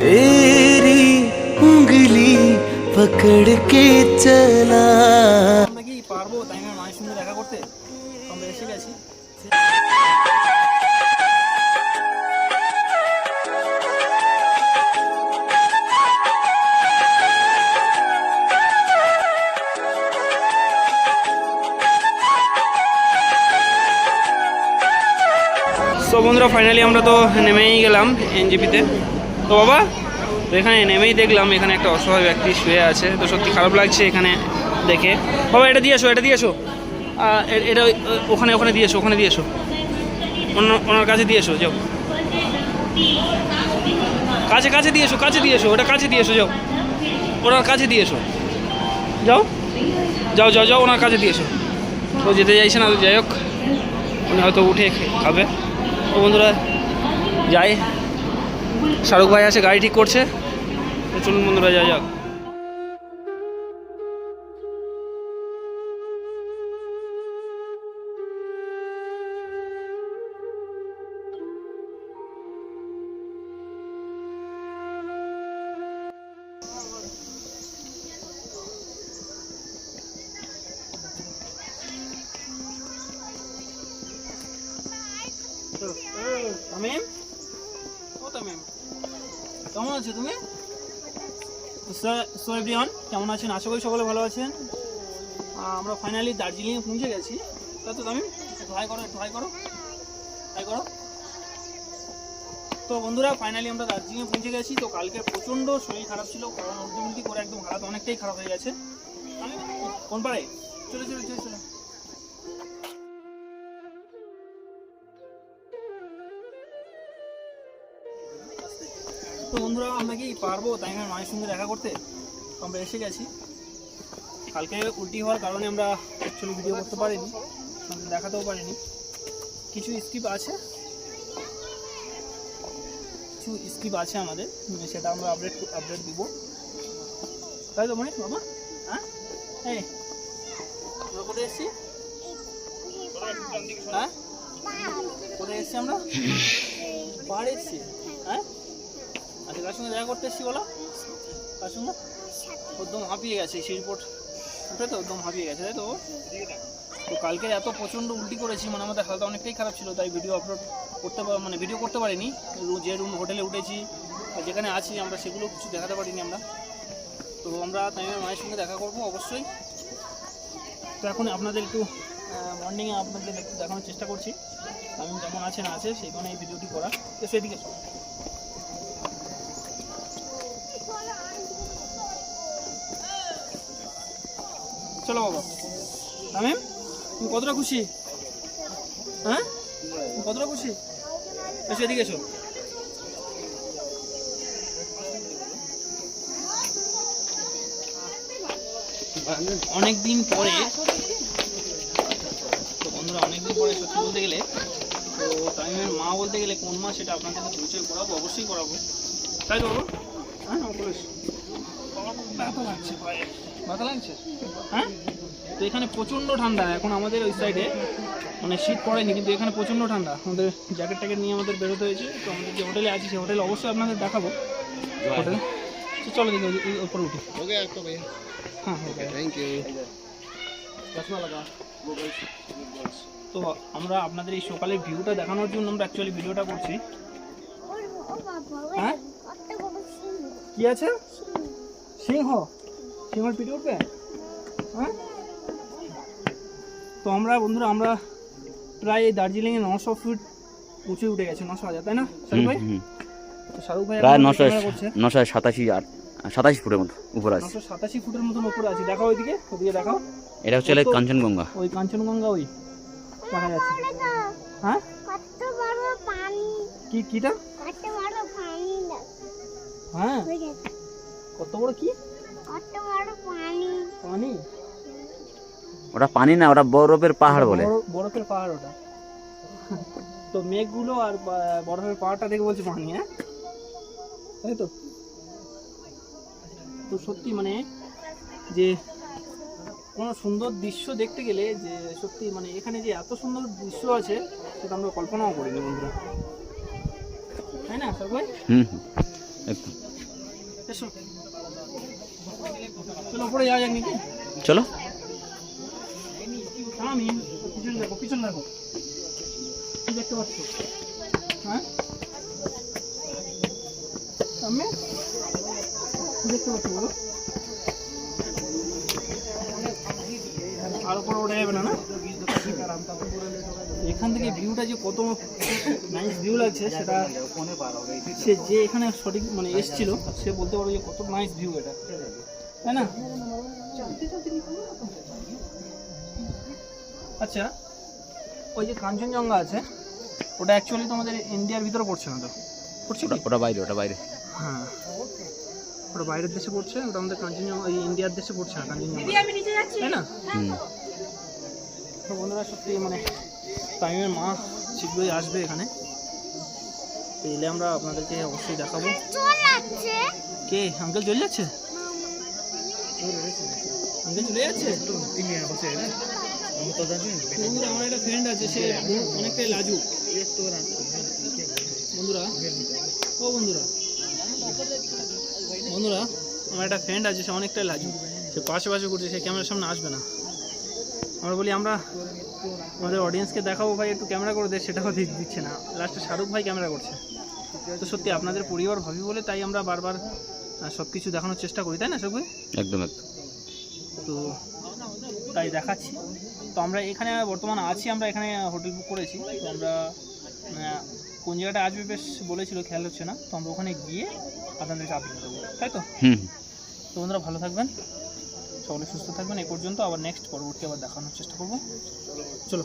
তেরি উঙ্গলি পকড় কে চলা আমরা কি পারব? তাই বন্ধুরা ফাইনালি আমরা তো নেমেই গেলাম এনজিপিতে। তো বাবা, তো এখানে নেমেই দেখলাম, এখানে একটা অসহায় ব্যক্তি শুয়ে আছে। তো সত্যি খারাপ লাগছে এখানে দেখে। বাবা, এটা দিয়ে এসো, এটা দিয়ে এসো। এটা ওখানে ওখানে দিয়ে এসো, ওখানে দিয়ে অন্য ওনার কাছে দিয়ে এসো, যাও। কাছে কাছে দিয়ে এসো, কাছে দিয়ে এসো, ওটা কাছে দিয়ে এসো, যাও। ওনার কাছে দিয়ে এসো। যাও। যাও যাও যাও, ওনার কাছে দিয়ে এসো। ও যেতে চাইছে না যাই হোক। উনি হয়তো উঠে খাবে। তো বন্ধুরা, যাই। শাহরুখ ভাই আছে গাড়ি ঠিক করছে। তো চলুন বন্ধুরা যাই যাক। ও তামিম কেমন আছো তুমি? সো এভরিওয়ান কেমন আছেন? আশা করি সকলে ভালো আছেন। আমরা ফাইনালি দার্জিলিংয়ে পৌঁছে গেছি। তাই তো তামিম একটু হাই করো একটু হাই করো। হাই করো। তো বন্ধুরা ফাইনালি আমরা দার্জিলিংয়ে পৌঁছে গেছি। তো কালকে প্রচণ্ড শরীর খারাপ ছিল কারণ উল্টি করে একদম হালাত অনেকটাই খারাপ হয়ে গেছে। তামিম, কোন পারে চলে চলে চলে চলে। বন্ধুরা আমরা কি পারব? তাই না? মায়ের সঙ্গে দেখা করতে? আমরা এসে গেছি। কালকে উল্টি হওয়ার কারণে আমরা অ্যাকচুয়ালি ভিডিও করতে পারিনি দেখাতেও পারিনি। কিছু স্কিপ আছে? কিছু স্কিপ আছে আমাদের সেটা আমরা আপডেট আপডেট দিব। তাই তো মনে বাবা? হ্যাঁ? এই কোথায় এসেছি? হ্যাঁ? কোথায় এসেছি আমরা? পাহাড়ে এসছি। হ্যাঁ? কার সঙ্গে দেখা করতে এসেছি, বলো? কার সঙ্গে? একদম হাঁপিয়ে গেছে, সেই রিপোর্ট উঠে তো একদম হাঁপিয়ে গেছে, তাই তো? তো কালকে এত প্রচণ্ড উল্টি করেছি মানে আমাদের হালটা অনেকটাই খারাপ ছিল, তাই ভিডিও আপলোড করতে মানে ভিডিও করতে পারিনি। যে রুম হোটেলে উঠেছি যেখানে আছি আমরা, সেগুলো কিছু দেখাতে পারিনি আমরা। তো আমরা তামিমের মায়ের সঙ্গে দেখা করব, অবশ্যই। তো এখন আপনাদের একটু মর্নিংয়ে আপনাদের একটু দেখানোর চেষ্টা করছি। তামিম কেমন আছে, না আছে সেই এই ভিডিওটি করা। তো সেদিকে চলো বাবা। তামিম, তুমি কতটা খুশি? হ্যাঁ? তুমি কতটা খুশি? এসো, এদিকে এসো। অনেক দিন পরে, তো বন্ধুরা, অনেকদিন পরে সত্যি বলতে গেলে, তো তামিমের মা বলতে গেলে কোন মা সেটা আপনাদের পরিচয় করাবো? অবশ্যই করাবো। তাই বাবা? হ্যাঁ হ্যাঁ? তো এখানে প্রচণ্ড ঠান্ডা। এখন আমাদের ওই সাইডে মানে শীত পড়েনি কিন্তু এখানে প্রচণ্ড ঠান্ডা। আমাদের জ্যাকেট ট্যাকেট নিয়ে আমাদের বেরোতে হয়েছে। তো আমাদের যে হোটেলে আছি সেই হোটেলে অবশ্যই আপনাদের দেখাবো। হোটেল চলো দেখি ওপরে উঠি। হ্যাঁ থ্যাংক ইউ তো আমরা আপনাদের এই সকালের ভিউটা দেখানোর জন্য আমরা অ্যাকচুয়ালি ভিডিওটা করছি। হ্যাঁ? কি আছে? সিংহ? সিংহর পিঠে উঠবে? হ্যাঁ? তো আমরা বন্ধুরা আমরা প্রায় এই দার্জিলিংয়ে নশো ফিট উঁচু উঠে গেছে নশো হাজার তাই না শাহরুখ ভাই? শাহরুখ ভাই প্রায় নশো নশো সাতাশি আর সাতাশি ফুটের মতো উপরে আছে। নশো সাতাশি ফুটের মতন উপরে আছে। দেখাও ওইদিকে ওইদিকে দেখাও। এটা হচ্ছে কাঞ্চনগঙ্গা। ওই কাঞ্চনগঙ্গা ওই দেখা যাচ্ছে হ্যাঁ? কি কিটা? হ্যাঁ। কত বড় কি? কত বড় পানি? পানি? ওটা পানি না ওটা বরফের পাহাড় বলে। বরফের পাহাড় ওটা। তো মেঘগুলো আর বরফের পাহাড়টা দেখে বলছে পানি হ্যাঁ? তাই তো? তো সত্যি মানে যে কোনো সুন্দর দৃশ্য দেখতে গেলে যে সত্যি মানে এখানে যে এত সুন্দর দৃশ্য আছে সেটা আমরা কল্পনাও করিনি বন্ধুরা। তাই না সবাই হুম হুম এসো। চলো আর উপরে যাবে না না? এখান থেকে ভিউটা যে কত নাইস ভিউ লাগছে সেটা সে যে এখানে সঠিক মানে এসছিল সে বলতে পারবে যে কত নাইস ভিউ এটা। তাই না? আচ্ছা ওই যে কাঞ্চনজঙ্ঘা আছে ওটা অ্যাকচুয়ালি তোমাদের ইন্ডিয়ার ভিতরে পড়ছে না তো? পড়ছে ওটা ওটা বাইরে ওটা বাইরে। হ্যাঁ। ওটা বাইরের দেশে পড়ছে ওটা আমাদের কাঞ্চনজঙ্ঘা এই ইন্ডিয়ার দেশে পড়ছে না কাঞ্চনজঙ্ঘা। তাই না? হুম। তো বন্ধুরা সত্যি মানে টাইমের মা শীঘ্রই আসবে এখানে। এলে আমরা আপনাদেরকে অবশ্যই দেখাবো। কে? আঙ্কেল চলে যাচ্ছে? চলে যাচ্ছে বন্ধুরা, আমার একটা ফ্রেন্ড আছে, সে অনেকটাই লাজুক। বন্ধুরা ও বন্ধুরা বন্ধুরা আমার একটা ফ্রেন্ড আছে সে অনেকটাই সে পাশে পাশে করছে সে ক্যামেরার সামনে আসবে না। আমরা বলি, আমরা আমাদের অডিয়েন্সকে দেখাবো ভাই, একটু ক্যামেরা করে দে, সেটাও দিচ্ছে না। লাস্টে শাহরুখ ভাই ক্যামেরা করছে। তো সত্যি, আপনাদের পরিবার ভাবি বলে, তাই আমরা বারবার সব কিছু দেখানোর চেষ্টা করি তাই না ভাই একদম একদম। তো তাই দেখাচ্ছি। তো আমরা এখানে বর্তমানে আছি আমরা এখানে হোটেল বুক করেছি। তো আমরা কোন জায়গাটা আসবে বেশ বলেছিল খেয়াল হচ্ছে না। তো আমরা ওখানে গিয়ে আপনাদেরকে আপডেট দেবো তাই তো? হুম তো বন্ধুরা ভালো থাকবেন। সকলে সুস্থ থাকবেন। এই পর্যন্ত আবার নেক্সট পরবর্তী আবার দেখানোর চেষ্টা করব। চলো।